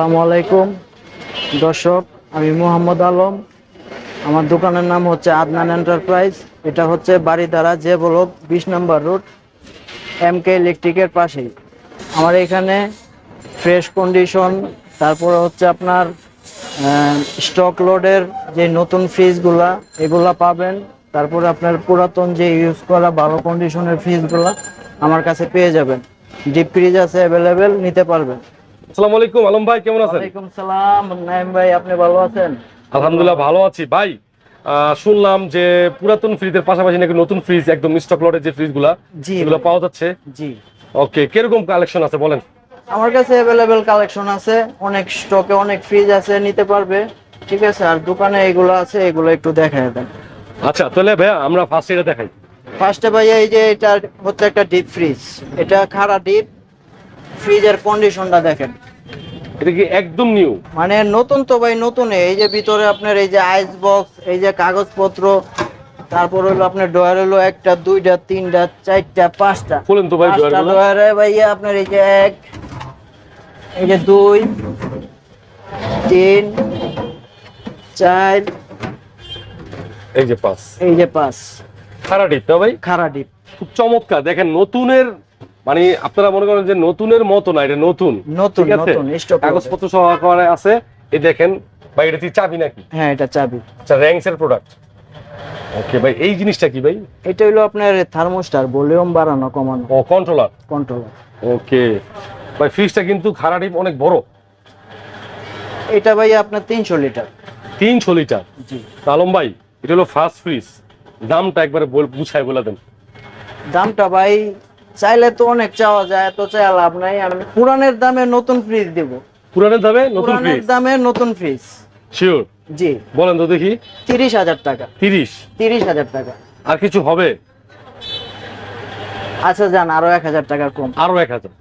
আসসালামু আলাইকুম। দর্শক, আমি মোহাম্মদ আলম। আমার দোকানের নাম হচ্ছে আদনান এন্টারপ্রাইজ। এটা হচ্ছে বাড়িধারা যে ব্লক বিশ নম্বর রোড, এম কে ইলেকট্রিকের পাশেই। আমার এখানে ফ্রেশ কন্ডিশন, তারপরে হচ্ছে আপনার স্টক লোডের যে নতুন ফ্রিজগুলা, এগুলা পাবেন। তারপরে আপনার পুরাতন যে ইউজ করা ভালো কন্ডিশনের ফ্রিজগুলা, আমার কাছে পেয়ে যাবেন। ডিপ ফ্রিজ আছে অ্যাভেলেবেল নিতে পারবেন। আসসালামু আলাইকুম আলম ভাই কেমন আছেন? ওয়ালাইকুম সালাম নাইম ভাই আপনি ভালো আছেন? আলহামদুলিল্লাহ ভালো আছি। ভাই শুনলাম যে পুরাতন ফ্রিজের পাশাপাশি নাকি নতুন ফ্রিজ একদম স্টক লটের যে ফ্রিজগুলা এগুলো পাওয়া যাচ্ছে? জি। ওকে কীরকম কালেকশন আছে বলেন? আমার কাছে অ্যাভেলেবেল কালেকশন আছে। অনেক স্টকে অনেক ফ্রিজ আছে নিতে পারবে। ঠিক আছে আর দোকানে এগুলো আছে এগুলো একটু দেখায় দেন। আচ্ছা তাহলে ভাইয়া আমরা ফার্স্ট এটা দেখাই। ফার্স্টে ভাইয়া এই যে এটা হচ্ছে একটা ডিপ ফ্রিজ এটা খাড়া ডিপ ফ্রিজের কন্ডিশনটা দেখেন। এটা কি একদম নিউ মানে নতুন তো ভাই নতুন এই যে ভিতরে আপনার এই যে আইস বক্স এই যে কাগজপত্র তারপর হলো আপনার ডয়ার হলো একটা দুইটা তিনটা চারটা পাঁচটা। বলেন তো ভাই ডয়ারগুলো ডয়ারে ভাইয়া আপনার এই যে এক এই যে দুই তিন চার এই যে পাঁচ। এই যে পাঁচ। খারা ডিপ না ভাই? খাড়া ডিপ খুব চমৎকার। দেখেন নতুনের মানে আপনারা মনে করেন যে নতুনের মতো না এটা নতুন। নতুন নতুন কাগজপত্র সহকারে আছে। এই দেখেন ভাই এটা কি চাবি নাকি? হ্যাঁ এটা চাবি। আচ্ছা র্যাঙ্কস এর প্রোডাক্ট ওকে ভাই এই জিনিসটা কি ভাই? এটা হলো আপনার থার্মোস্টার ভলিউম বাড়ানো কমানো। ও কন্ট্রোলার কন্ট্রোল ওকে। ভাই ফ্রিজটা কিন্তু খারা অনেক বড়। এটা ভাইয়া আপনার তিনশো লিটার। তিনশো লিটার? জি। আলম ভাই এটা হলো ফার্স্ট ফ্রিজ দামটা একবারে বুঝায় বলে দেন। দামটা ভাই চাইলে তো অনেক চাওয়া যায় তো চাই লাভ নাই আমি পুরানের দামে নতুন ফ্রিজ দেব। পুরানের দামে নতুন ফ্রিজ দামে নতুন ফ্রিজ শিওর জি। বলেন তো দেখি। তিরিশ হাজার টাকা। তিরিশ? তিরিশ হাজার টাকা। আর কিছু হবে? আচ্ছা যান আরও এক হাজার টাকা কম। আরও এক হাজার।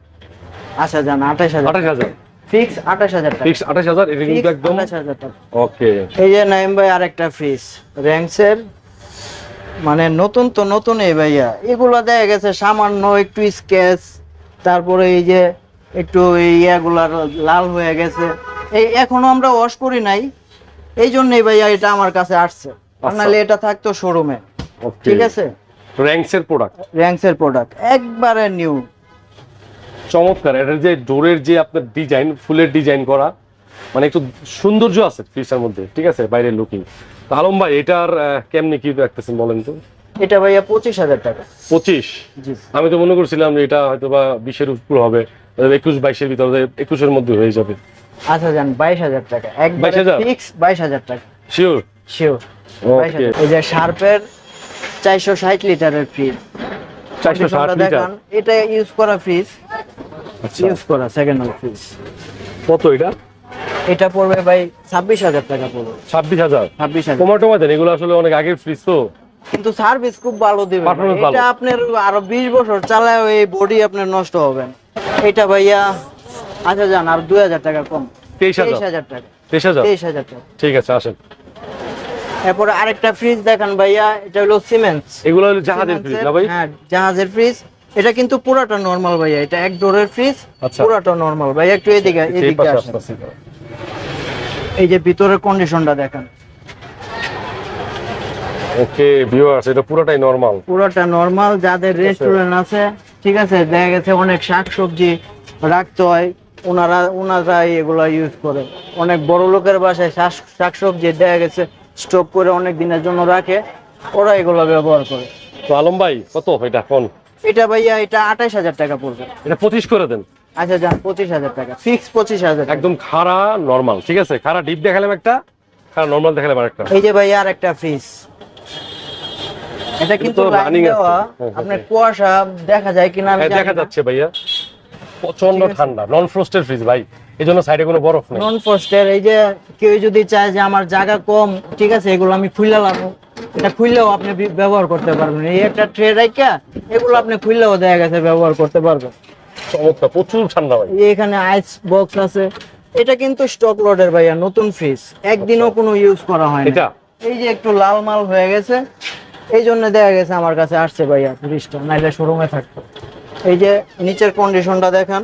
আচ্ছা যান আঠাশ হাজার। আঠাশ হাজার। ফিক্স আঠাশ হাজার টাকা। ফিক্স আঠাশ হাজার এটা কিন্তু একদম 28,000 টাকা। ওকে এই যে নাইম ভাই আরেকটা ফ্রিজ র্যাঙ্কসের মানে নতুন তো নতুন এই ভাইয়া। এগুলো দেখা গেছে সামান্য একটু স্কেচ তারপরে এই যে একটু ইয়াগুলার লাল হয়ে গেছে। এই এখনও আমরা ওয়াশ করি নাই এই জন্যই ভাইয়া এটা আমার কাছে আসছে। আচ্ছা। নাহলে এটা থাকতো শোরুমে ঠিক আছে? র্যাঙ্কস এর প্রোডাক্ট র্যাঙ্কসের প্রোডাক্ট একবারে নিউ চমৎকার। এটার যে ডোরের যে আপনার ডিজাইন ফুলের ডিজাইন করা মানে একটু সৌন্দর্য আছে ফ্রিজটার মধ্যে। ঠিক আছে? বাইরের লুকিং আলম ভাই এটার কেমনি কি রাখতেছেন বলেন তো? এটা ভাইয়া পঁচিশ হাজার টাকা। পঁচিশ? জি। আমি তো মনে করছিলাম যে এটা হয়তো বা বিশের উপর হবে একুশ বাইশের ভিতরে একুশের মধ্যে হয়ে যাবে। আচ্ছা যান বাইশ হাজার টাকা। একবারে 22,000? ফিক্স বাইশ হাজার টাকা। শিওর শিওর এই যে শার্পের চারশো ষাট লিটারের ফ্রিজ চারশো ষাট লিটার? এটা ইউজ করা ফ্রিজ আচ্ছা। ইউজ করা সেকেন্ড হ্যান্ড ফ্রিজ কত এটা? এটা পড়বে ভাই ছাব্বিশ হাজার টাকা পড়বে। ছাব্বিশ হাজার? ছাব্বিশ হাজার। টমাটো দেন এগুলো আসলে অনেক আগের ফ্রিজ তো। কিন্তু সার্ভিস খুব ভালো দিবে। এটা আপনার আরও বিশ বছর চালায় এই বডি আপনার নষ্ট হবে এটা ভাইয়া আচ্ছা যান আর দুই হাজার টাকা কম। তেইশ হাজার? টাকা। তেইশ হাজার? তেইশ হাজার টাকা। ঠিক আছে আসেন। এরপরে আরেকটা ফ্রিজ দেখান ভাইয়া এটা হলো সিমেন্টস এগুলো হলো জাহাজের ফ্রিজ না ভাই? হ্যাঁ জাহাজের ফ্রিজ এটা কিন্তু পুরাটা নরমাল ভাইয়া এটা এক ডোরের ফ্রিজ আচ্ছা। পুরাটা নরমাল ভাইয়া। একটু এদিকে এই এদিকে আসেন। এই যে ভিতরের কন্ডিশনটা দেখেন। ওকে ভিউয়ার্স এটা পুরোটাই নরমাল পুরোটা নরমাল যাদের রেস্টুরেন্ট আছে। ঠিক আছে দেখা গেছে অনেক শাকসবজি রাখতে হয় ওনারা ওনারা এগুলো ইউজ করে। অনেক বড় লোকের বাসায় শাক- শাকসবজি দেখা গেছে স্টক করে অনেক দিনের জন্য রাখে ওরা এগুলো ব্যবহার করে। তো আলম ভাই কত এটা কোন এটা ভাইয়া এটা আঠাশ হাজার টাকা পড়বে। এটা পঁচিশ করে দেন। আচ্ছা যান পঁচিশ হাজার টাকা। ফিক্স পঁচিশ হাজার। একদম খাড়া নরমাল ঠিক আছে? খাড়া ডিপ দেখালাম একটা খাড়া নরমাল দেখালাম আরেকটা। এই যে আর একটা ফ্রিজ এটা কিন্তু। দেওয়া হ্যাঁ, হ্যাঁ, আপনার কুয়াশা দেখা যায় কিনা হ্যাঁ, দেখা যাচ্ছে ভাইয়া। প্রচণ্ড ঠান্ডা নন ফ্রস্টের ফ্রিজ ভাই। এই জন্য সাইডে কোনো বরফ নেই। নন ফ্রস্টের এই যে কেউ যদি চায় যে আমার জায়গা কম ঠিক আছে এগুলো আমি খুললে লাগবো এটা খুললেও আপনি ব্যবহার করতে পারবেন। এই একটা ট্রে রাইকা এগুলো আপনি খুললেও দেখা গেছে ব্যবহার করতে পারবেন। চমৎকার প্রচুর ঠান্ডা ভাই। এখানে আইস বক্স আছে। এটা কিন্তু স্টক লোডের ভাইয়া নতুন ফ্রিজ একদিনও কোনো ইউজ করা হয় না। এই যে একটু লাল মাল হয়ে গেছে। এই জন্য দেখা গেছে আমার কাছে আসছে ভাইয়া ফ্রিজটা নাইলে শোরুমে থাকতো। এই যে নিচের কন্ডিশনটা দেখান।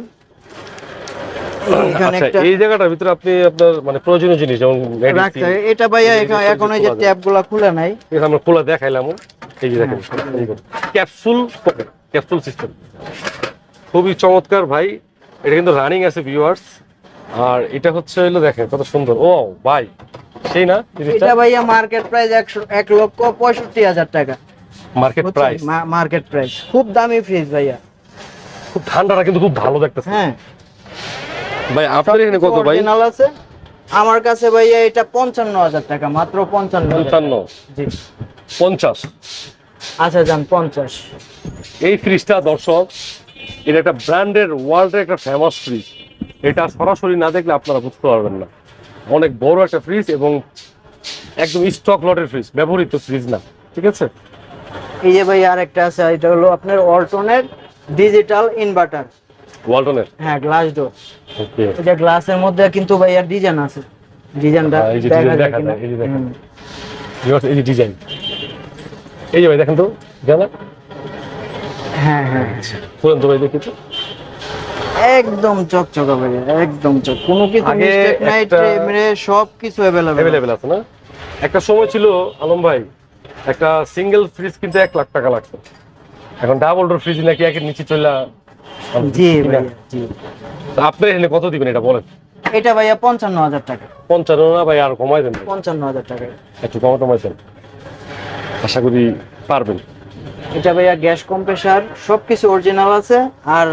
আচ্ছা এই জায়গাটার ভিতরে আপনি আপনার মানে প্রয়োজনীয় জিনিস যেমন। এটা ভাইয়া এখন এই যে খোলা গুলা খুলে নাই। এটা আমরা খোলা দেখাইলাম। এই যে দেখেন। ক্যাপসুল ক্যাপসুল সিস্টেম খুবই চমৎকার ভাই। এটা কিন্তু রানিং আছে ভিউয়ার্স আর এটা হচ্ছে হলো দেখেন কত সুন্দর। ও ভাই সেই না এটা ভাইয়া মার্কেট প্রাইস একশো এক লক্ষ পঁয়ষট্টি হাজার টাকা। মার্কেট প্রাইস মার্কেট প্রাইস খুব দামি ফ্রিজ ভাইয়া। খুব ঠান্ডাটা কিন্তু খুব ভালো দেখতেছে। হ্যাঁ। ভাই আপনার এখানে কত ভাই? Original আছে। আমার কাছে ভাইয়া এটা পঞ্চান্ন হাজার টাকা মাত্র পঞ্চান্ন হাজার। পঞ্চান্ন? জি। পঞ্চাশ? আচ্ছা যান পঞ্চাশ। এই ফ্রিজটা দর্শক এটা একটা ব্র্যান্ডের ওয়ার্ল্ডের একটা ফেমাস ফ্রিজ এটা সরাসরি না দেখলে আপনারা বুঝতে পারবেন না। অনেক বড় একটা ফ্রিজ এবং একদম স্টক লটের ফ্রিজ ব্যবহৃত ফ্রিজ না। ঠিক আছে? এই যে ভাই আর একটা আছে এটা হলো আপনার অল্টনের ডিজিটাল ইনভার্টার ওয়ালটনের হ্যাঁ গ্লাস ডোর ওকে যে গ্লাসের মধ্যে কিন্তু ভাই আর ডিজাইন আছে। ডিজাইনটা দেখা যায়, এই যে দেখেন। এই যে ডিজাইন এই যে ভাই দেখেন তো জানা হ্যাঁ হ্যাঁ বলেন তো ভাই দেখি তো একদম চকচকা ভাইয়া একদম চক কোনো কিছু আগে মিস্টেক নাই একটা- ট্রেমরে সব কিছু अवेलेबल অ্যাভেলেবেল আছে না একটা সময় ছিল আলম ভাই একটা সিঙ্গেল ফ্রিজ কিনতে এক লাখ টাকা লাগতো এখন ডাবল ডোর ফ্রিজ নাকি একের নিচে চলে জি ভাইয়া জি আপনি এখানে কত দিবেন এটা বলেন এটা ভাইয়া পঞ্চান্ন হাজার টাকা পঞ্চান্ন না ভাই আর কমাই দেন ভাই। পঞ্চান্ন হাজার টাকা একটু কমা টমাই দেন আশা করি পারবেন এটা ভাইয়া গ্যাস কম্প্রেসার সবকিছু অরিজিনাল আছে আর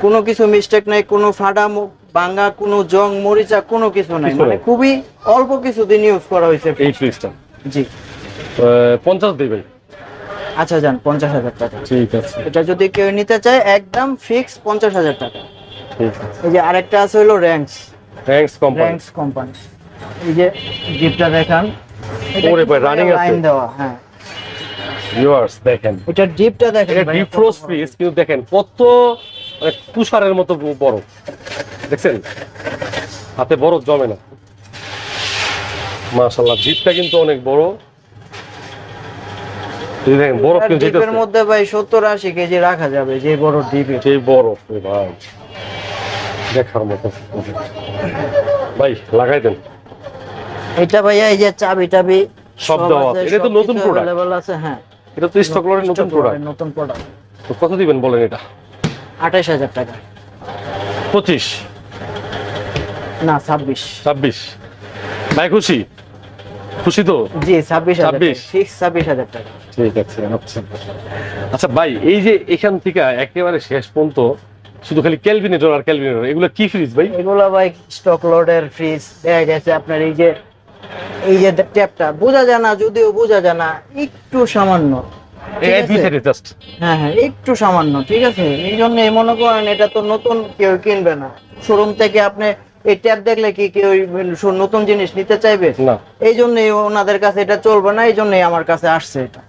কোনো কিছু মিস্টেক নাই কোনো ফাটা মু- ভাঙা কোনো জং মরিচা কোনো কিছু নাই। মানে খুবই অল্প কিছু দিন ইউজ করা হয়েছে এই ফ্রিজটা জি। পঞ্চাশ দিবেন আচ্ছা যান পঞ্চাশ হাজার টাকা। ঠিক আছে। এটা যদি কেউ নিতে চায় একদম ফিক্স পঞ্চাশ হাজার টাকা। এই যে আরেকটা আছে হলো Rangs thanks company Rangs company এই যে জিপটা দেখান। ওরে ভাই, running আছে। লাইন দেওয়া হ্যাঁ। ভিউয়ার্স দেখেন। এটা ডিপটা দেখেন এটা ডিপ ফ্রিজ কিন্তু দেখেন কত মানে তুষারের মতো বড়। দেখছেন? হাতে বরফ জমে না। মাশাআল্লাহ জিপটা কিন্তু অনেক বড়। মধ্যে ভাই 70 80 কেজি রাখা যাবে যে বড় ডিপ সেই বরফ ভাই। ভাই লাগাই দেন। এটা ভাইয়া এই যে চাবি টাবি সব দেওয়া আছে নতুন প্রোডাক্ট আছে হ্যাঁ। এটা তো স্টক লটের নতুন প্রোডাক্ট নতুন প্রোডাক্ট তো কত দিবেন বলেন এটা? আঠাশ হাজার টাকা। পঁচিশ? না ছাব্বিশ। ছাব্বিশ। ভাই খুশি? খুশি তো? জি ছাব্বিশ হাজার 26 ফিক্স ছাব্বিশ হাজার টাকা। ঠিক আছে আচ্ছা আচ্ছা ভাই এই যে এখান থেকে একেবারে শেষ পর্যন্ত শুধু খালি ক্যালভিনেটর আর ক্যালভিনেটর এগুলো কি ফ্রিজ ভাই? এগুলা ভাই স্টক লোডের ফ্রিজ দেখা গেছে আপনার এই যে এই যে ট্যাপটা বোঝা যায় না যদিও বোঝা যায় না একটু সামান্য হ্যাঁ হ্যাঁ একটু সামান্য ঠিক আছে? এই জন্য মনে করেন এটা তো নতুন কেউ কিনবে না। শোরুম থেকে আপনি এই ট্যাপ দেখলে কি কেউ নতুন জিনিস নিতে চাইবে? এই জন্যই ওনাদের কাছে এটা চলবে না এই জন্যই আমার কাছে আসছে এটা।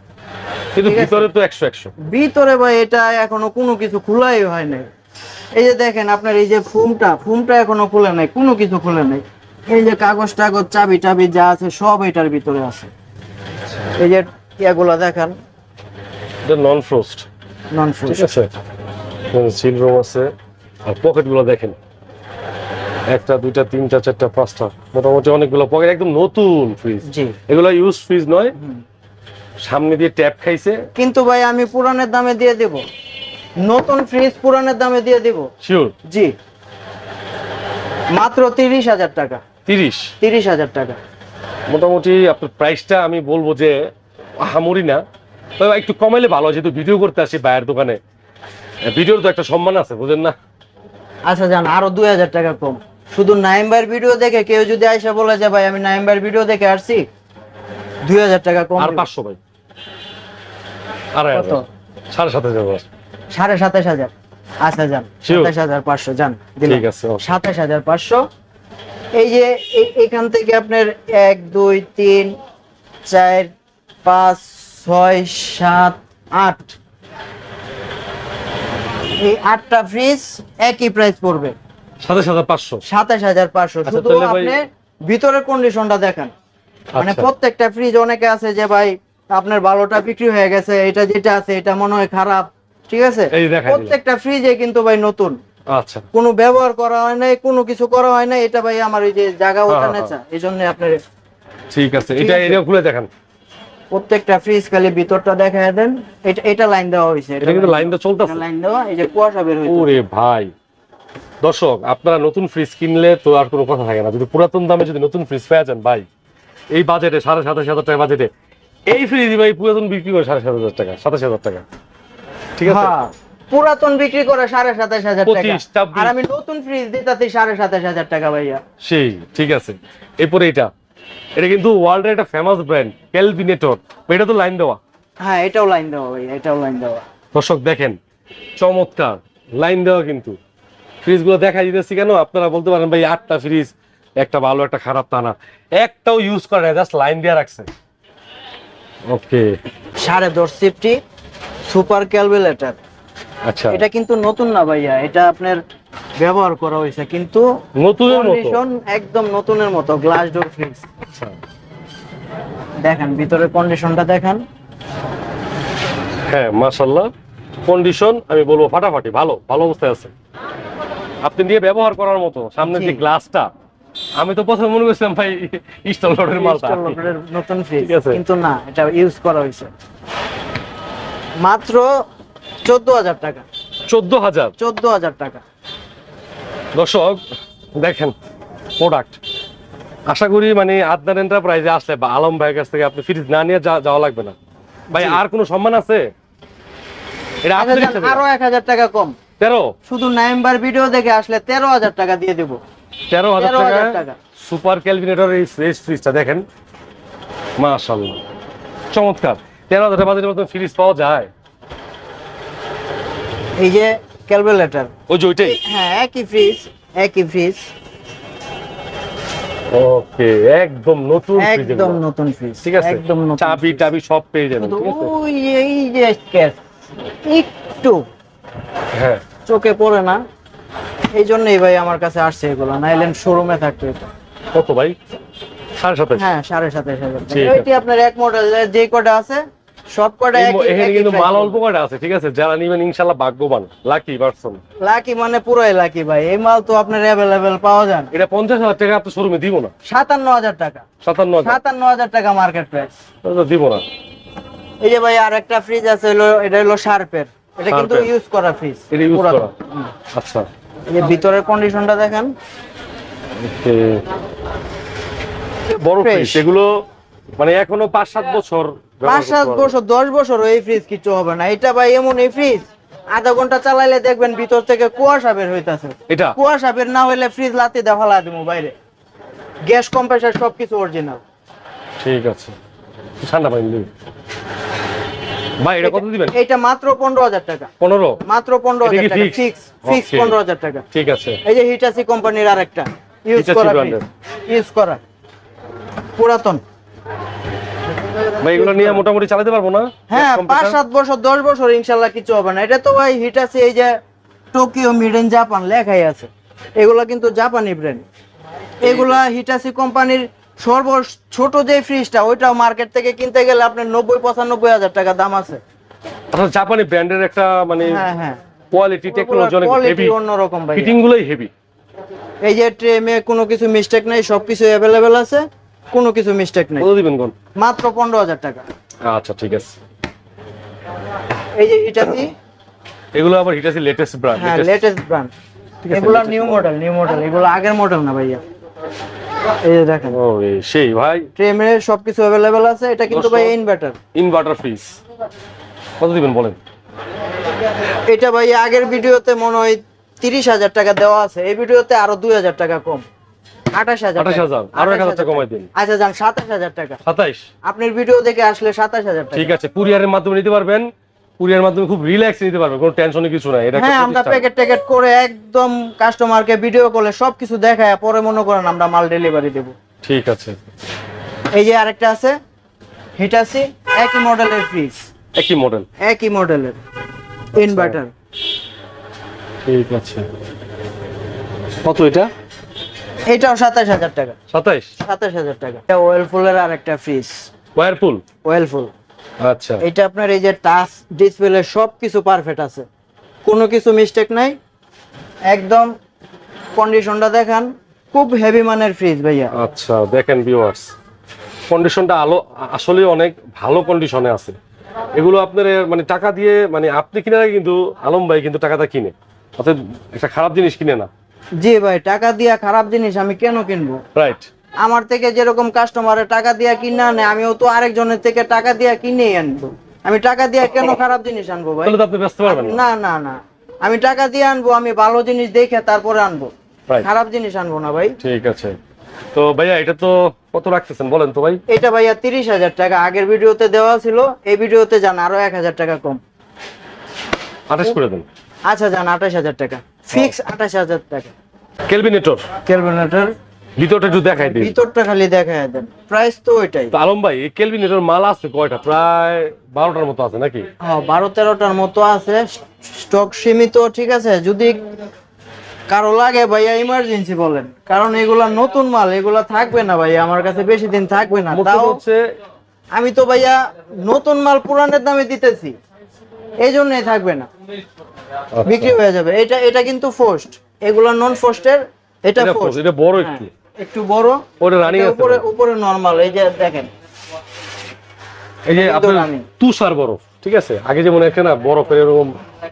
কিন্তু ভিতরে তো একশো একশো। ভিতরে ভাই এটা এখনও কোনো কিছু খোলাই হয় নাই। এই যে দেখেন আপনার এই যে ফুমটা ফুমটা এখনও খুলে নাই কোনো কিছু খুলে নাই। এই যে কাগজ টাগজ চাবি টাবি যা আছে সব এটার ভিতরে আছে। এই যে ইয়াগুলা দেখান। এটা নন ফ্রোস্ট নন ঠিক ফুড আছে সিল রুম আছে। আর পকেটগুলো দেখেন। একটা দুইটা তিনটা চারটা পাঁচটা। মোটামুটি অনেকগুলো পকেট একদম নতুন ফ্রিজ জি। এগুলো ইউজ ফ্রিজ নয়। সামনে দিয়ে ট্যাপ খাইছে। কিন্তু ভাই আমি পুরানের দামে দিয়ে দেব। নতুন ফ্রিজ পুরানের দামে দিয়ে দেব। শিওর জি। মাত্র তিরিশ হাজার টাকা। তিরিশ। তিরিশ হাজার টাকা। মোটামুটি আপনার প্রাইসটা আমি বলব যে হামুরি না। তবে একটু কমাইলে ভালো যেহেতু ভিডিও করতে আসি বাইরের দোকানে। ভিডিওর তো একটা সম্মান আছে বুঝেন না? আচ্ছা যান আরও দুই হাজার টাকা কম। শুধু নাইম্বার ভিডিও দেখে কেউ যদি আইসা বলে যে ভাই আমি নাইম্বার ভিডিও দেখে আসছি। দুই হাজার টাকা কম আর। পাঁচশো ভাই। আড়াই কত? হাজার সাড়ে সাত হাজার। সাড়ে সাতাশ হাজার। আচ্ছা যান. সাতাশ হাজার পাঁচশো যান ঠিক আছে. সাতাশ হাজার পাঁচশো। এই যে এখান থেকে আপনার এক দুই তিন চার পাঁচ ছয় সাত আট। এই আটটা ফ্রিজ একই প্রাইস পড়বে। সাতাশ হাজার পাঁচশো। সাতাশ হাজার পাঁচশো। আচ্ছা, শুধু আপনি ভিতরের কন্ডিশনটা দেখেন। মানে আচ্ছা। প্রত্যেকটা ফ্রিজ অনেকে আছে যে ভাই আপনার ভালোটা বিক্রি হয়ে গেছে এটা যেটা আছে এটা মনে হয় খারাপ। ঠিক আছে। প্রত্যেকটা ফ্রিজে কিন্তু ভাই নতুন। আচ্ছা। কোনো ব্যবহার করা হয় নাই কোনো কিছু করা হয় নাই এটা ভাই আমার ওই যে জায়গা হ্যাঁ, ওঠানে হ্যাঁ। চা এই জন্য আপনার ঠিক আছে এটা। এটা খুলে দেখেন। প্রত্যেকটা ফ্রিজ খালি ভিতরটা দেখায় দেন এটা এটা লাইন দেওয়া হয়েছে এটা কিন্তু লাইনটা চলতেছে। লাইন দেওয়া এই যে কুয়াশা বের হইছে ওরে ভাই। দর্শক আপনারা নতুন ফ্রিজ কিনলে তো আর কোনো কথা থাকে না। যদি পুরাতন দামে যদি নতুন ফ্রিজ পেয়ে যান ভাই এই বাজেটে সাড়ে সাতাশ হাজার টাকা বাজেটে এই ফ্রিজ ভাই পুরাতন বিক্রি করে সাড়ে সাত হাজার টাকা সাতাশ হাজার টাকা। ঠিক আছে? হ্যাঁ, পুরাতন বিক্রি করে সাড়ে সাতাশ হাজার টাকা। আর আমি নতুন ফ্রিজ দিতাছি সাড়ে সাতাশ হাজার টাকা ভাইয়া। সেই ঠিক আছে। এরপরে এটা। এটা কিন্তু ওয়ার্ল্ডের একটা ফেমাস ব্র্যান্ড ক্যালভিনেটর এটা তো লাইন দেওয়া। হ্যাঁ এটাও লাইন দেওয়া ভাইয়া এটাও লাইন দেওয়া। দর্শক দেখেন চমৎকার। লাইন দেওয়া কিন্তু। ফ্রিজগুলো দেখা দিতেছি কেন? আপনারা বলতে পারেন ভাই আটটা ফ্রিজ একটা ভালো একটা খারাপ তা না। একটাও ইউজ করে না জাস্ট লাইন দেওয়া রাখছে। ওকে সাড়ে দশ সিফটি সুপার ক্যালকুলেটর আচ্ছা। এটা কিন্তু নতুন না ভাইয়া এটা আপনার ব্যবহার করা হয়েছে কিন্তু নতুনের মতো? একদম নতুনের মতো গ্লাস ডোর ফ্রিজ। দেখেন ভিতরের কন্ডিশনটা দেখেন। হ্যাঁ মাশাল্লাহ কন্ডিশন আমি বলব ফাটাফাটি ভালো ভালো অবস্থায় আছে। আপনি দিয়ে ব্যবহার করার মতো সামনে যে গ্লাসটা আমি তো প্রথমে মনে করছিলাম ভাই স্টল রডের মালটা। loader নতুন ফ্রিজ ঠিক আছে। কিন্তু না এটা ইউজ করা হয়েছে। মাত্র চোদ্দ হাজার টাকা। চোদ্দ হাজার? চোদ্দ হাজার টাকা। দর্শক দেখেন প্রোডাক্ট আশা করি মানে আদনান এন্টারপ্রাইজে আসলে বা আলম ভাইয়ের কাছ থেকে আপনি ফ্রিজ না নিয়ে যাওয়া লাগবে না। ভাই আর কোনো সম্মান আছে? এটা আচ্ছা। আরও এক হাজার টাকা কম। তেরো? শুধু নাইম্বার ভিডিও দেখে আসলে তেরো হাজার টাকা দিয়ে দেবো। তেরো হাজার 13,000 টাকা। সুপার ক্যালভিনেটর এই ফ্রিজটা দেখেন। মাশাল্লাহ চমৎকার। তেরো হাজার টাকা বাজারের মতন ফ্রিজ পাওয়া যায়? এই যে ক্যালকুলেটর ওই যে ওইটাই? হ্যাঁ একই ফ্রিজ একই ফ্রিজ। ওকে একদম নতুন fridge একদম নতুন ফ্রিজ ঠিক আছে। একদম নতুন চাবি। টাবি সব পেয়ে যাবেন ঠিক আছে? ওই এই যে স্কেচ একটু হ্যাঁ। চোখে পড়ে না। এই জন্যই ভাই আমার কাছে আসছে এগুলো নাইলেন শোরুমে থাকতো এটা কত ভাই? সাড়ে সাতাশ। হ্যাঁ সাড়ে সাতাশ হাজার টাকা। ঠিক আছে। এটি আপনার এক মডেল যে কটা আছে? সব কটা এই ম- একই এখানে কিন্তু মাল অল্প কটা আছে ঠিক আছে? যারা নিবেন ইনশাল্লাহ ভাগ্যবান লাকি পারসন লাকি মানে পুরোই লাকি ভাই। এই মাল তো আপনার অ্যাভেলেবেল পাওয়া যান এটা পঞ্চাশ হাজার টাকা আপনার শোরুমে দিব না? সাতান্ন হাজার টাকা। সাতান্ন হাজার? সাতান্ন হাজার টাকা মার্কেট প্রাইস তো দিব না। এই যে ভাই আর একটা ফ্রিজ আছে হলো এটা হলো শার্পের এটা কিন্তু ইউজ করা ফ্রিজ এটা ইউজ করা। আচ্ছা। এই ভিতরের কন্ডিশনটা দেখেন। বড় ফ্রিজ এগুলো মানে এখনও পাঁচ সাত বছর ব্যবহার পাঁচ সাত বছর দশ বছর এই ফ্রিজ কিছু হবে না। এটা ভাই এমন এই ফ্রিজ আধা ঘণ্টা চালাইলে দেখবেন ভিতর থেকে কুয়াশা বের হইতাছে। এটা? কুয়াশা বের না হইলে ফ্রিজ লাতে দেখা লা দিমু বাইরে। গ্যাস কম্প্রেসার সবকিছু অরিজিনাল ঠিক আছে। ঠান্ডা পানি দিবি। ভাই এটা কত দিবেন? এইটা মাত্র পনেরো হাজার টাকা। পনেরো? মাত্র পনেরো এটা কি হাজার টাকা। Fix fix Okay. পনেরো হাজার টাকা। ঠিক আছে। এই যে হিটাসি কোম্পানির আরেকটা। ইউজ করা ইউজ করা। পুরাতন। ভাই এগুলো নিয়ে মোটামুটি চালাতে পারব না? হ্যাঁ পাঁচ সাত বছর দশ বছর ইনশাল্লাহ কিছু হবে না। এটা তো ভাই হিটাসি এই যে টোকিও জাপান লেখাই আছে। এগুলা কিন্তু জাপানি ব্র্যান্ড এগুলা হিটাসি কোম্পানির সর্ব ছোট যে ফ্রিজটা ওইটাও মার্কেট থেকে কিনতে গেলে আপনার নব্বই পঁচানব্বই হাজার টাকা দাম আছে। আচ্ছা জাপানি ব্র্যান্ডের একটা মানে হ্যাঁ হ্যাঁ। কোয়ালিটি টেকনোলজি অনেক কোয়ালিটি হেভি অন্যরকম ভাই ফিটিং গুলোই হেভি এই যে ট্রেমে কোনো কিছু মিস্টেক নাই সবকিছু অ্যাভেলেবেল আছে। কোনো কিছু মিস্টেক নেই। কত দিবেন কোন মাত্র পনেরো হাজার টাকা। আচ্ছা ঠিক আছে। এই যে হিটাসি এগুলো আবার হিটাসি লেটেস্ট ব্র্যান্ড হ্যাঁ লেটেস্ট ব্র্যান্ড ঠিক আছে, এগুলো নিউ মডেল নিউ মডেল এগুলো আগের মডেল না ভাইয়া। এই যে দেখেন। ও সেই ভাই। ট্রেমে সবকিছু অ্যাভেলেবেল আছে। এটা কিন্তু ভাই ইনভার্টার ইনভার্টার ফ্রিজ কত দিবেন বলেন? এটা ভাই আগের ভিডিওতে মনে হয় তিরিশ হাজার টাকা দেওয়া আছে। এই ভিডিওতে আরও দুই হাজার টাকা কম। আঠাশ হাজার 28,000 আরও 1,000 টাকা কমাই দিন। আচ্ছা যান সাতাশ হাজার টাকা। সাতাইশ। আপনার ভিডিও দেখে আসলে সাতাশ হাজার টাকা। ঠিক আছে কুরিয়ারের মাধ্যমে নিতে পারবেন। কুরিয়ার মাধ্যমে খুব রিল্যাক্স নিতে পারবেন কোনো টেনশনের কিছু নাই। এটা হ্যাঁ আমরা প্যাকেট ট্যাকেট করে একদম কাস্টমারকে ভিডিও সবকিছু দেখায় পরে মনে করেন আমরা মাল ডেলিভারি দেব। ঠিক আছে। এই যে আরেকটা আছে হিটাসি একই মডেলের ফ্রিজ একই মডেল একই মডেলের ইনভার্টার ঠিক আছে। কত এটা? এটাও সাতাশ হাজার টাকা। সাতাইশ সাতাশ হাজার টাকা। এটা ওয়েলফুলের আর একটা ফ্রিজ ওয়ারপুল ওয়েলফুল আচ্ছা। এটা আপনার এই যে টাচ ডিসপ্লে সব কিছু পারফেক্ট আছে। কোনো কিছু মিস্টেক নাই। একদম কন্ডিশনটা দেখান। খুব হেভি মানের ফ্রিজ ভাইয়া। আচ্ছা দেখেন ভিউয়ার্স কন্ডিশনটা আলো আসলে অনেক ভালো কন্ডিশনে আছে। এগুলো আপনার মানে টাকা দিয়ে মানে আপনি কিনে কিন্তু আলম ভাই কিন্তু টাকাটা কিনে। অর্থাৎ একটা খারাপ জিনিস কিনে না। জি ভাই টাকা দিয়া খারাপ জিনিস আমি কেন কিনবো? রাইট আমার থেকে যেরকম কাস্টমারের টাকা দিয়া কিনে আনে আমিও তো আরেকজনের থেকে টাকা দিয়া কিনেই আনব। আমি টাকা দিয়া কেন খারাপ জিনিস আনব ভাই? তাহলে তো আপনি ব্যস্ত পারবেন না। না না আমি টাকা দিয়ে আনব আমি ভালো জিনিস দেখে তারপরে আনব. খারাপ জিনিস আনব না ভাই। ঠিক আছে। তো ভাইয়া এটা তো কত রাখতেছেন বলেন তো ভাই? এটা ভাইয়া তিরিশ হাজার টাকা। আগের ভিডিওতে দেওয়া ছিল এই ভিডিওতে যান আরও এক হাজার টাকা কম। আঠাশ করে দেন। আচ্ছা যান আঠাশ হাজার টাকা। ফিক্স আঠাশ হাজার টাকা। কেলভিনেটর ক্যালকুলেটর ভিতরটা একটু দেখাই দিন। ভিতরটা খালি দেখা দেন। প্রাইস তো ওইটাই। আলম ভাই এই মাল আছে কয়টা? প্রায় বারোটার মতো আছে নাকি? হ্যাঁ বারো তেরোটার মতো আছে। স্টক সীমিত ঠিক আছে? যদি কারও লাগে ভাইয়া ইমার্জেন্সি বলেন। কারণ এগুলা নতুন মাল এগুলা থাকবে না ভাইয়া আমার কাছে বেশি দিন থাকবে না। তাও হচ্ছে আমি তো ভাইয়া নতুন মাল পুরানের দামে দিতেছি। এই জন্যই থাকবে না। বিক্রি হয়ে যাবে। এটা এটা কিন্তু ফোস্ট এগুলা নন ফোস্টের এটা ফোস্ট এটা বড় একটু। একটু বড়। ওটা রানিং আছে উপরে উপরে নরমাল এই যে দেখেন। এই যে আপনার তুষার বরফ ঠিক আছে? আগে যেমন একটা না বরফের এরকম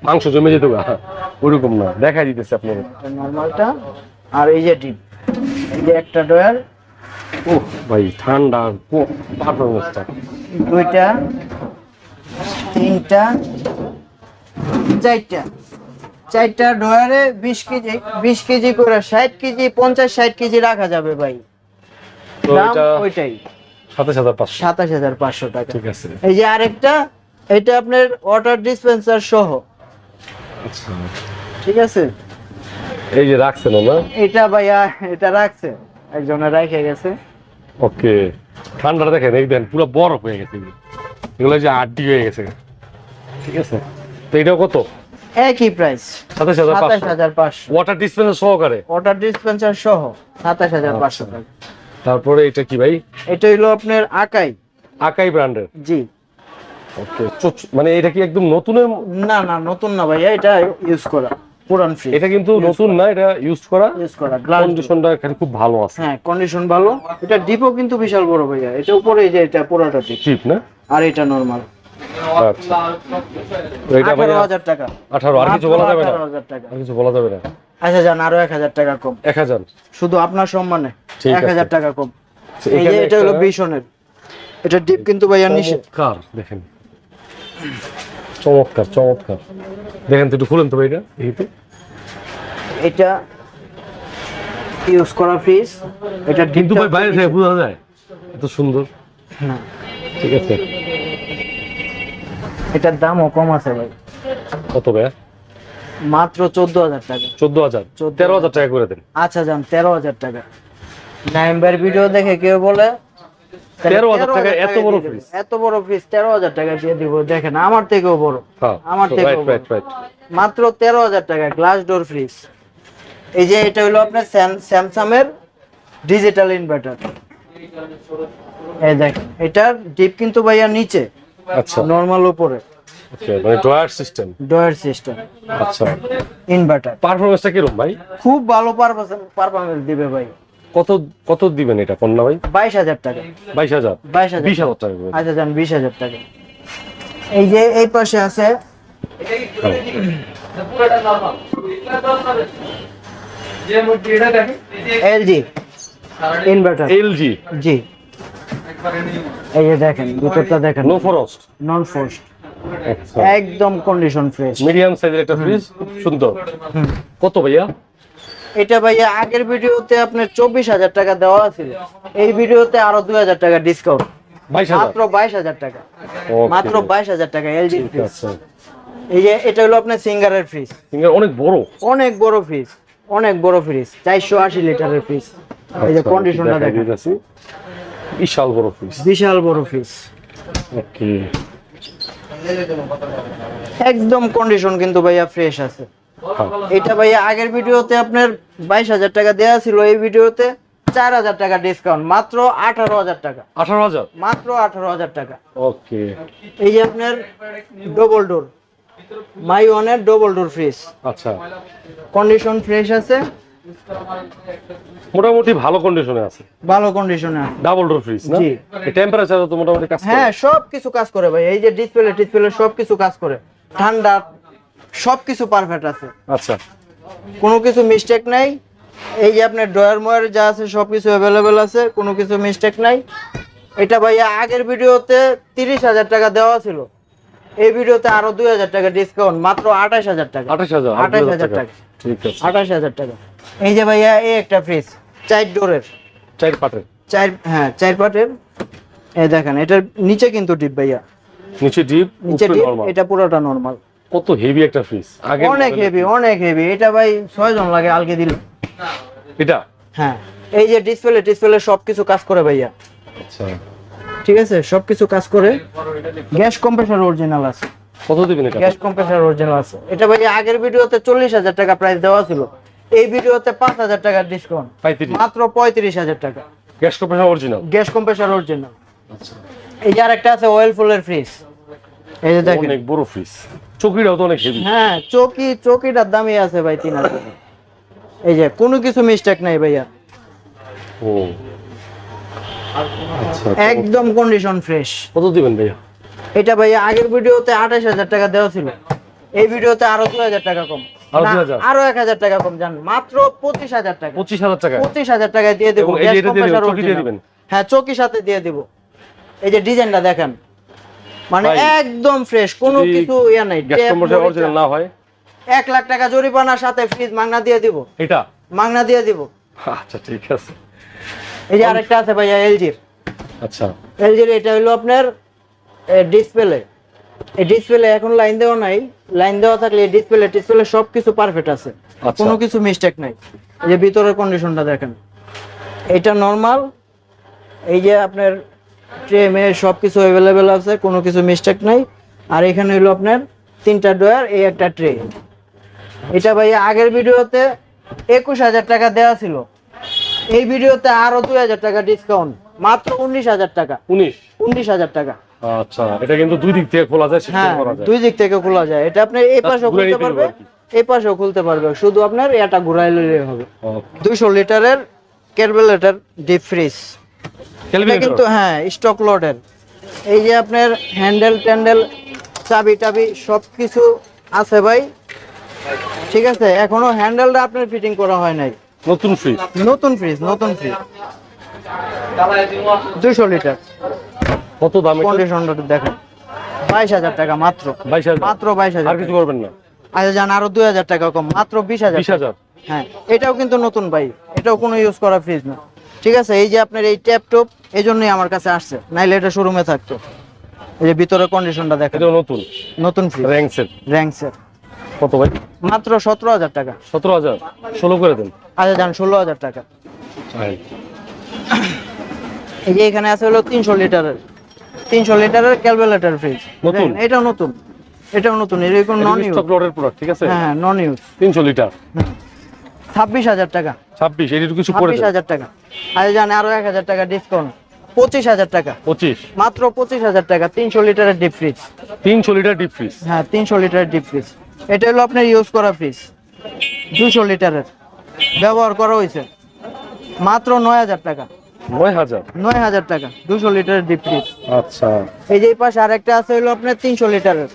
মাংস জমে যেত গা। ওইরকম না। দেখাই দিতেছে আপনার নরমালটা আর এই যে ডিপ। এই যে একটা ডয়ার ও ভাই ঠান্ডা পারফরমেন্সটা দুইটা। তিনটা চারটা। চারটা ডয়ারে বিশ কেজি বিশ কেজি করে ষাট কেজি পঞ্চাশ ষাট কেজি রাখা যাবে ভাই। ওইটাই। সাতাশ হাজার পাঁচশো। সাতাশ হাজার পাঁচশো টাকা। এই যে আরেকটা এটা আপনার ওয়াটার ডিসপেন্সার সহ। আচ্ছা। ঠিক আছে? এই যে রাখছেন না? এটা ভাইয়া এটা রাখছে। একজনে রেখে গেছে। ওকে। ঠান্ডাটা দেখেন এই দেন পুরো বরফ হয়ে গেছে। এগুলো। যে আড্ডি হয়ে গেছে। ঠিক আছে। তো এটাও কত? একই প্রাইস সাতাশ হাজার সাতাশ পাঁচশো হাজার পাঁচশো। ওয়াটার ডিসপেন্সার সহকারে? ওয়াটার ডিসপেন্সার সহ সাতাশ হাজার পাঁচশো টাকা তারপরে এটা কি ভাই? এটা হইল আপনার আকাই। আকাই ব্র্যান্ডের? জি। ওকে মানে এটা কি একদম নতুনের না না নতুন না ভাইয়া এটা ইউজ করা পুরান ফ্রি এটা কিন্তু নতুন না এটা ইউজ করা? ইউজ করা গ্লাস কন্ডিশনটা এখানে খুব ভালো আছে। হ্যাঁ কন্ডিশন ভালো। এটা ডিপও কিন্তু বিশাল বড় ভাইয়া এটা উপরে যে এটা পুরাটা ডিপ না? আর এটা নরমাল আচ্ছা। এটা ভাই আঠারো হাজার টাকা। আঠারো আর কিছু বলা যাবে না? আঠারো হাজার টাকা। আর কিছু বলা যাবে না? আচ্ছা আরও টাকা কম। শুধু আপনার সম্মানে। টাকা কম। আচ্ছা, এই যে এটা হলো বিশনের এটা ডিপ কিন্তু ভাইয়া নিষেধ চমৎকার দেখেন। চমৎকার চমৎকার। দেখেন তো একটু খুলেন তো ভাই এটা এই তো এটা ইউজ করা ফ্রিজ এটা কিন্তু ভাই বাইরে থেকে বোঝা যায় এত সুন্দর। না ঠিক আছে। এটার দামও কম আছে ভাই। কত ভাই মাত্র চোদ্দ হাজার টাকা। চোদ্দ হাজার? 14,000 তেরো হাজার টাকা করে দেন। আচ্ছা যান তেরো হাজার টাকা। নাইম্বার ভিডিও দেখে কেউ বলে তাহলে 13,000 টাকা এত বড় fridge? এত বড় ফ্রিজ তেরো হাজার টাকা দিয়ে দিব দেখেন আমার থেকেও বড়। হ্যাঁ আমার থেকেও মাত্র তেরো হাজার টাকা গ্লাস ডোর ফ্রিজ এই যে এটা হলো আপনার স্যামসাং এর ডিজিটাল ইনভার্টার এই দেখেন এটার ডিপ কিন্তু ভাইয়া নিচে আচ্ছা। নর্মাল উপরে। ওকে মানে ড্রয়ার সিস্টেম ডয়ার সিস্টেম আচ্ছা। ইনভার্টার পারফরমেন্সটা কীরকম ভাই? খুব ভালো পারফরমেন্স দিবে ভাই। কত কত দিবেন এটা কন্যা ভাই? বাইশ হাজার টাকা। বাইশ হাজার? বাইশ হাজার। বিশ টাকা। আচ্ছা যান বিশ হাজার টাকা। এই যে এই পাশে আছে। এলজি। ইনভার্টার এলজি জি এই যে দেখেন ভিতরটা দেখেন। নো ফরস্ট নন একদম কন্ডিশন ফ্রেশ মিডিয়াম সাইজের একটা ফ্রিজ সুন্দর। কত ভাইয়া? এটা ভাইয়া আগের ভিডিওতে আপনার চব্বিশ হাজার টাকা দেওয়া ছিল এই ভিডিওতে আরও দুই হাজার টাকা ডিসকাউন্ট মাত্র বাইশ হাজার টাকা। মাত্র বাইশ হাজার টাকা এলজি ফ্রিজ এই যে এটা হলো আপনার সিঙ্গারের ফ্রিজ ফিঙ্গার অনেক বড়। অনেক বড় ফ্রিজ অনেক বড় ফ্রিজ চারশো আশি লিটারের ফ্রিজ এই যে আচ্ছা, কন্ডিশনটা দেখেন। দিতেছি। বিশাল বড় ফ্রিজ বিশাল বড় ফ্রিজ ওকে একদম কন্ডিশন কিন্তু ভাইয়া ফ্রেশ আছে। হ্যাঁ। এটা ভাইয়া আগের ভিডিওতে আপনার বাইশ হাজার টাকা দেওয়া ছিল এই ভিডিওতে চার হাজার টাকা ডিসকাউন্ট মাত্র আঠারো হাজার টাকা। আঠারো হাজার? মাত্র আঠারো হাজার টাকা। ওকে এই যে আপনার ডবল ডোর মাই ওয়ানের ডবল ডোর ফ্রিজ আচ্ছা। কন্ডিশন ফ্রেশ আছে। মোটামুটি ভালো কন্ডিশনে আছে। ভালো কন্ডিশনে আছে। ডাবল ডোর ফ্রিজ না? জি। টেম্পারেচার তো মোটামুটি কাজ করে। হ্যাঁ সব কিছু কাজ করে ভাই। এই যে ডিসপ্লে টিসপ্লে সব কিছু কাজ করে। ঠান্ডা সব কিছু পারফেক্ট আছে। আচ্ছা। কোনো কিছু মিস্টেক নাই। এই যে আপনার ড্রয়ার ময়ার যা আছে সব কিছু অ্যাভেলেবেল আছে। কোনো কিছু মিস্টেক নাই। এটা ভাইয়া আগের ভিডিওতে তিরিশ হাজার টাকা দেওয়া ছিল। এই ভিডিওতে আরও দুই হাজার টাকা ডিসকাউন্ট মাত্র আঠাশ হাজার টাকা। আঠাশ হাজার আঠাশ হাজার টাকা। ঠিক আছে। আঠাশ হাজার টাকা। এই যে ভাইয়া এই একটা ফ্রিজ চার ডোরের। চার পাটের। চার হ্যাঁ চার পাটের। এই দেখেন এটার নিচে কিন্তু ডিপ ভাইয়া। নিচে ডিপ নিচে ডিপ এটা পুরোটা নর্মাল কত হেভি একটা ফ্রিজ আগে অনেক হেভি অনেক হেভি এটা ভাই লাগে আলকে দিল। এটা? হ্যাঁ এই যে ডিসপ্লে ডিসপ্লে সবকিছু কাজ করে ভাইয়া। আচ্ছা। ঠিক আছে? সবকিছু কাজ করে। গ্যাস কম্প্রেসার অরিজিনাল আছে। কত দিবেন এটা? গ্যাস কম্প্রেসার অরিজিনাল আছে। এটা ভাই আগের ভিডিওতে চল্লিশ হাজার টাকা প্রাইস দেওয়া ছিল। এই ভিডিওতে পাঁচ হাজার টাকার ডিসকাউন্ট মাত্র পঁয়ত্রিশ হাজার টাকা। Gas compressor original gas compressor original এই যে আরেকটা আছে অয়েল ফুলের ফ্রিজ এই যে দেখেন। অনেক বড় ফ্রিজ চকিটাও তো অনেক হেভি হ্যাঁ চৌকি চৌকিটার দামই আছে ভাই তিন হাজার। এই যে কোনো কিছু মিস্টেক নাই ভাইয়া। ও। আচ্ছা একদম কন্ডিশন ফ্রেশ কত দিবেন ভাইয়া? এটা ভাইয়া আগের ভিডিওতে আঠাশ হাজার টাকা দেওয়া ছিল। এই ভিডিওতে আরও দুই হাজার টাকা কম। আরও না, 2000? আরও এক হাজার টাকা কম মাত্র পঁচিশ হাজার টাকা। পঁচিশ হাজার টাকা। পঁচিশ হাজার টাকায় দিয়ে দেবো? হ্যাঁ চৌকির সাথে দিয়ে দিব। এই যে ডিজাইনটা দেখেন মানে একদম ফ্রেশ কোনো কিছু ইয়া নাই না হয়। এক লাখ টাকা জরিমানার সাথে ফ্রিজ মাগনা দিয়ে দিব। এটা? মাগনা দিয়ে দিব। আচ্ছা ঠিক আছে। এই যে আরেকটা আছে ভাইয়া এলজির। আচ্ছা। এলজির এটা হলো আপনার ডিসপ্লে এই ডিসপ্লে এখন লাইন দেওয়া নাই। লাইন দেওয়া থাকলে ডিসপ্লে ডিসপ্লে সব কিছু পারফেক্ট আছে। আচ্ছা। কোনো কিছু মিস্টেক নাই। এই যে ভিতরের কন্ডিশনটা দেখেন। এটা নর্মাল এই যে আপনার ট্রেমে সব কিছু অ্যাভেলেবেল আছে কোনো কিছু মিস্টেক নাই। আর এখানে হলো আপনার তিনটা ডয়ার এই একটা ট্রে এটা ভাই আগের ভিডিওতে একুশ হাজার টাকা দেওয়া ছিল। এই ভিডিওতে আরও দুই হাজার টাকা ডিসকাউন্ট মাত্র উনিশ হাজার টাকা। উনিশ। উনিশ হাজার টাকা। আচ্ছা এটা কিন্তু দুই দিক থেকে খোলা যায় হ্যাঁ করা যায়। দুই দিক থেকে খোলা যায়। এটা আপনি এই পাশেও খুলতে পারবে এই পাশেও খুলতে পারবে। শুধু আপনার এটা ঘুরাইলে হবে। Okay. দুইশো লিটারের ক্যারবেলেটার ডিপ ফ্রিজ। কিন্তু হ্যাঁ স্টক লোডের এই যে আপনার হ্যান্ডেল ট্যান্ডেল চাবি টাবি সব কিছু আছে ভাই। ঠিক আছে এখনও হ্যান্ডেলটা আপনার ফিটিং করা হয় নাই। নতুন ফ্রিজ? নতুন ফ্রিজ নতুন ফ্রিজ। দুইশো লিটার। কত দাম কন্ডিশনটা দেখেন। বাইশ হাজার টাকা মাত্র। বাইশ হাজার? মাত্র বাইশ হাজার আর কিছু করবেন না? আচ্ছা জান আরও দুই হাজার টাকা কম মাত্র বিশ হাজার বিশ হাজার? হ্যাঁ এটাও কিন্তু নতুন ভাই এটাও কোনো ইউজ করা ফ্রিজ না। ঠিক আছে এই যে আপনার এই ট্যাপ টপ এই জন্যই আমার কাছে আসছে। নাইলে এটা শোরুমে থাকতো। এই যে ভিতরে কন্ডিশনটা দেখেন। এটাও নতুন? নতুন ফ্রিজ র্যাঙ্কসের র্যাঙ্কসের কত ভাই? মাত্র সতেরো হাজার টাকা। সতেরো হাজার। ষোলো করে দেন। আচ্ছা যান ষোলো হাজার টাকা। হ্যাঁ। এই যে এখানে আছে হলো তিনশো লিটারের। তিনশো লিটারের ক্যালকুলেটর ফ্রিজ নতুন? এটাও নতুন। এটাও নতুন এরকম নন ইউজ স্টক লটের প্রোডাক্ট ঠিক আছে? হ্যাঁ নন ইউজ তিনশো লিটার। ছাব্বিশ হাজার টাকা। ছাব্বিশ এটি কিছু দেন। হাজার টাকা। আচ্ছা জান আরও এক হাজার টাকা ডিসকাউন্ট পঁচিশ হাজার টাকা। পঁচিশ। মাত্র পঁচিশ হাজার টাকা তিনশো লিটারের ডিপ ফ্রিজ তিনশো লিটার ডিপ ফ্রিজ হ্যাঁ তিনশো লিটারের ডিপ ফ্রিজ এটা হলো আপনার ইউজ করা ফ্রিজ দুশো লিটারের। ব্যবহার করা হয়েছে। মাত্র নয় হাজার টাকা। নয় হাজার? নয় হাজার টাকা দুশো লিটারের ডিপ ফ্রিজ আচ্ছা। এই যে পাশে আরেকটা আছে হলো আপনার লিটারের।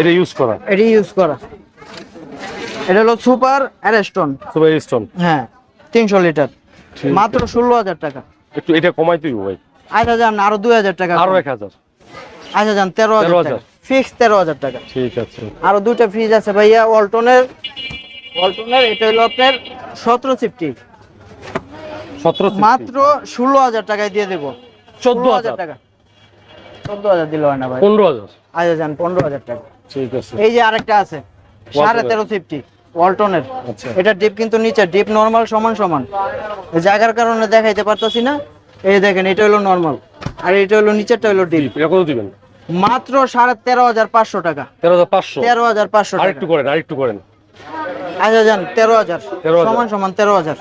এটা ইউজ করা? এটি ইউজ করা। এটা হলো সুপার অ্যারেস্টন। সুপার হ্যাঁ তিনশো লিটার। মাত্র ষোলো হাজার টাকা। একটু এটা কমাই তুই ভাই। আচ্ছা যান আরও দুই হাজার টাকা আরও এক হাজার। আচ্ছা যান তেরো হাজার 13,000 টাকা ফিক্স তেরো হাজার টাকা। ঠিক আছে। আরও দুইটা ফ্রিজ আছে ভাইয়া ওয়ালটনের ওয়ালটনের এটা হলো আপনার সতেরো সিফটি সতেরো মাত্র ষোলো হাজার টাকায় দিয়ে দেবো। চোদ্দ হাজার। টাকা। চোদ্দ হাজার দিলে হয় না ভাই। পনেরো হাজার। আচ্ছা যান পনেরো হাজার টাকা। ঠিক আছে। এই যে আরেকটা আছে সাড়ে তেরো সিফটি ওয়ালটনের এটা ডিপ কিন্তু নিচে ডিপ নর্মাল সমান সমান। জায়গার কারণে দেখাইতে পারতাছি না। এই দেখেন এটা হলো নর্মাল আর এটা হলো নিচেরটা হলো ডিপ ডিপ এটা কত দিবেন? মাত্র সাড়ে তেরো হাজার পাঁচশো টাকা। তেরো হাজার পাঁচশো। তেরো হাজার পাঁচশো আর টাকা। একটু করেন আর করেন। আচ্ছা যান তেরো হাজার। সমান সমান তেরো হাজার।